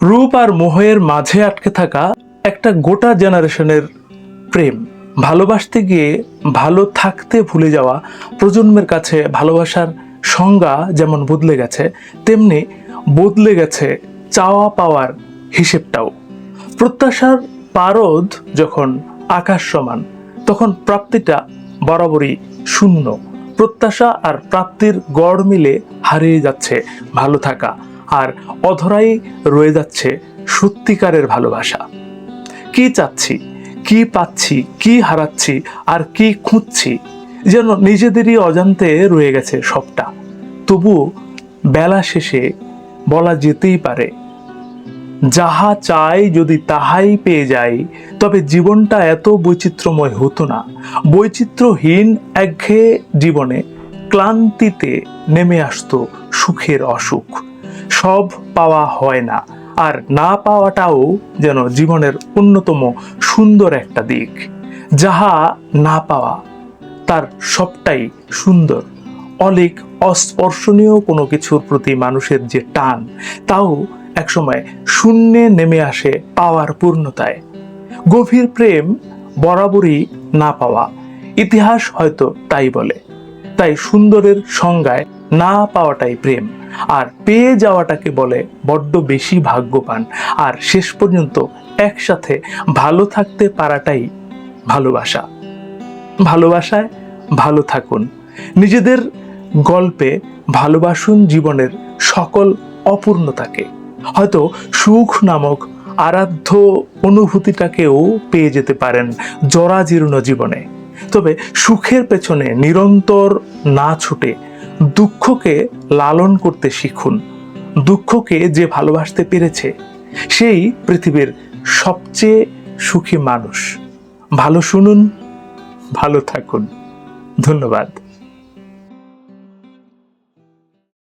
রূপ আর মোহের মাঝে আটকে থাকা একটা গোটা জেনারেশনের প্রেম। ভালোবাসতে গিয়ে ভালো থাকতে ভুলে যাওয়া প্রজন্মের কাছে ভালোবাসার সংজ্ঞা যেমন বদলে গেছে, তেমনি বদলে গেছে চাওয়া পাওয়ার হিসেবটাও। প্রত্যাশার পারদ যখন আকাশ সমান, তখন প্রাপ্তিটা বরাবরই শূন্য। প্রত্যাশা আর প্রাপ্তির গড় মিলে হারিয়ে যাচ্ছে ভালো থাকা। আর অধরাই রয়ে যাচ্ছে সত্যিকারের ভালোবাসা। কি চাচ্ছি, কি পাচ্ছি, কি হারাচ্ছি, আর কি খুঁজছি, যেন নিজেদেরই অজান্তে রয়ে গেছে সবটা। তবুও বেলা শেষে বলা যেতেই পারে, যাহা চাই যদি তাহাই পেয়ে যাই, তবে জীবনটা এত বৈচিত্র্যময় হতো না। বৈচিত্র্যহীন একঘেয়ে জীবনে ক্লান্তিতে নেমে আসতো সুখের অসুখ। সব পাওয়া হয় না। আর না পাওয়াটাও যেন জীবনের অন্যতম সুন্দর একটা দিক। যাহা না পাওয়া, তার সবটাই সুন্দর। অলিক অস্পর্শনীয় কোনো কিছুর প্রতি মানুষের যে টান, তাও একসময় শূন্যে নেমে আসে পাওয়ার পূর্ণতায়। গভীর প্রেম বরাবরই না পাওয়া, ইতিহাস হয়তো তাই বলে। তাই সুন্দরের সংজ্ঞায় না পাওয়াটাই প্রেম। আর পেয়ে যাওয়াটাকে বলে বড্ড বেশি ভাগ্যবান। আর শেষ পর্যন্ত একসাথে ভালো থাকতে পারাটাই ভালোবাসা। ভালোবাসায় ভালো থাকুন। নিজেদের গল্পে ভালোবাসুন জীবনের সকল অপূর্ণতাকে। হয়তো সুখ নামক আরাধ্য অনুভূতিটাকেও পেয়ে যেতে পারেন জরাজীর্ণ জীবনে। তবে সুখের পেছনে নিরন্তর না ছুটে দুঃখকে লালন করতে শিখুন। দুঃখকে যে ভালোবাসতে পেরেছে, সেই পৃথিবীর সবচেয়ে সুখী মানুষ। ভালো শুনুন, ভালো থাকুন। ধন্যবাদ।